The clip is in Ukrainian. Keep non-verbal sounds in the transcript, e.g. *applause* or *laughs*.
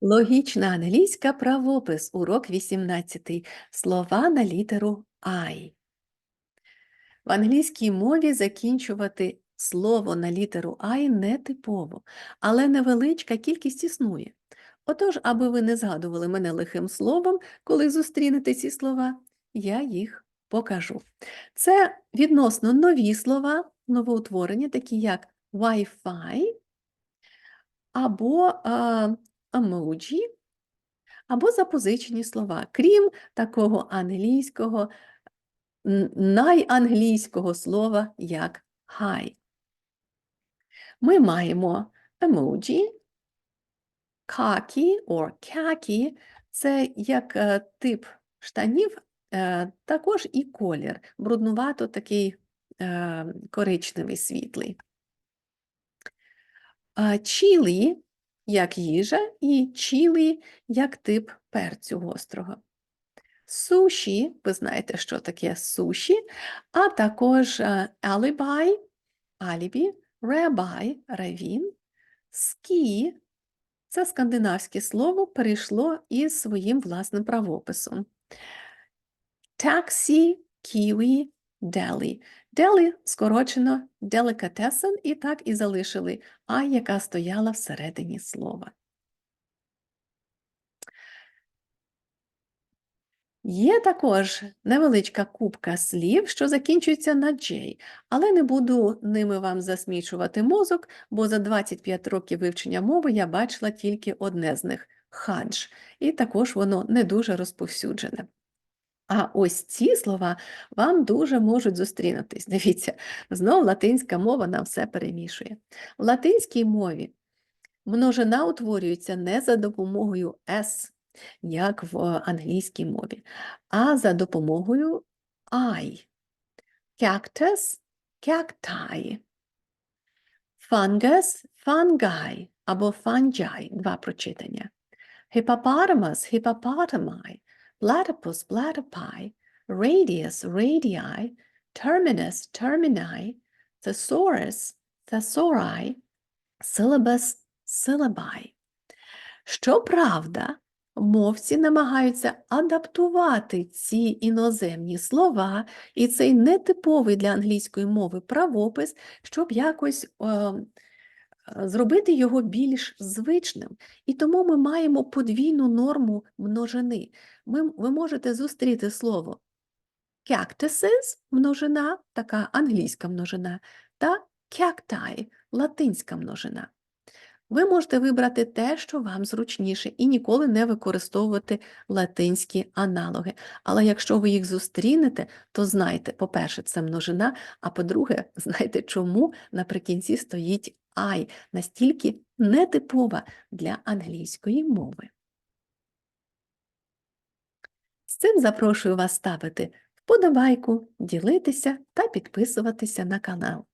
Логічна англійська правопис, урок 18. Слова на літеру I. В англійській мові закінчувати слово на літеру I нетипово, але невеличка кількість існує. Отож, аби ви не згадували мене лихим словом, коли зустрінете ці слова, я їх покажу. Це відносно нові слова, новоутворення, такі як Wi-Fi або emoji, або запозичені слова, крім такого англійського, найанглійського слова, як hi. Ми маємо emoji, khaki or khaki – це як е, тип штанів, е, також і колір, бруднувато такий е, коричневий світлий. Чілі як їжа, і чілі як тип перцю гострого. Суші, ви знаєте, що таке суші, а також е, алібай, алібі, ребай, равін, скі – це скандинавське слово перейшло із своїм власним правописом. Таксі, ківі, делі. Делі скорочено делікатесен і так і залишили а, яка стояла всередині слова. Є також невеличка купка слів, що закінчується на J, але не буду ними вам засмічувати мозок, бо за 25 років вивчення мови я бачила тільки одне з них хадж, і також воно не дуже розповсюджене. А ось ці слова вам дуже можуть зустрінутись. *laughs* Дивіться, знов латинська мова нам все перемішує. В латинській мові множина утворюється не за допомогою S, як в англійській мові, а за допомогою I. Cactus – cacti. Fungus – fungi або fungi – два прочитання. Hippopotamus – hippopotami. Platypus – platypi. Radius – radii. Terminus – termini. Thesaurus – thesauri. Syllabus – syllabi. Щоправда, мовці намагаються адаптувати ці іноземні слова і цей нетиповий для англійської мови правопис, щоб якось е, зробити його більш звичним. І тому ми маємо подвійну норму множини. Ми, ви можете зустріти слово cactuses – множина, така англійська множина, та cacti – латинська множина. Ви можете вибрати те, що вам зручніше, і ніколи не використовувати латинські аналоги. Але якщо ви їх зустрінете, то знайте, по-перше, це множина, а по-друге, *laughs* знайте, чому наприкінці стоїть I, настільки нетипова для англійської мови. З цим запрошую вас ставити вподобайку, ділитися та підписуватися на канал.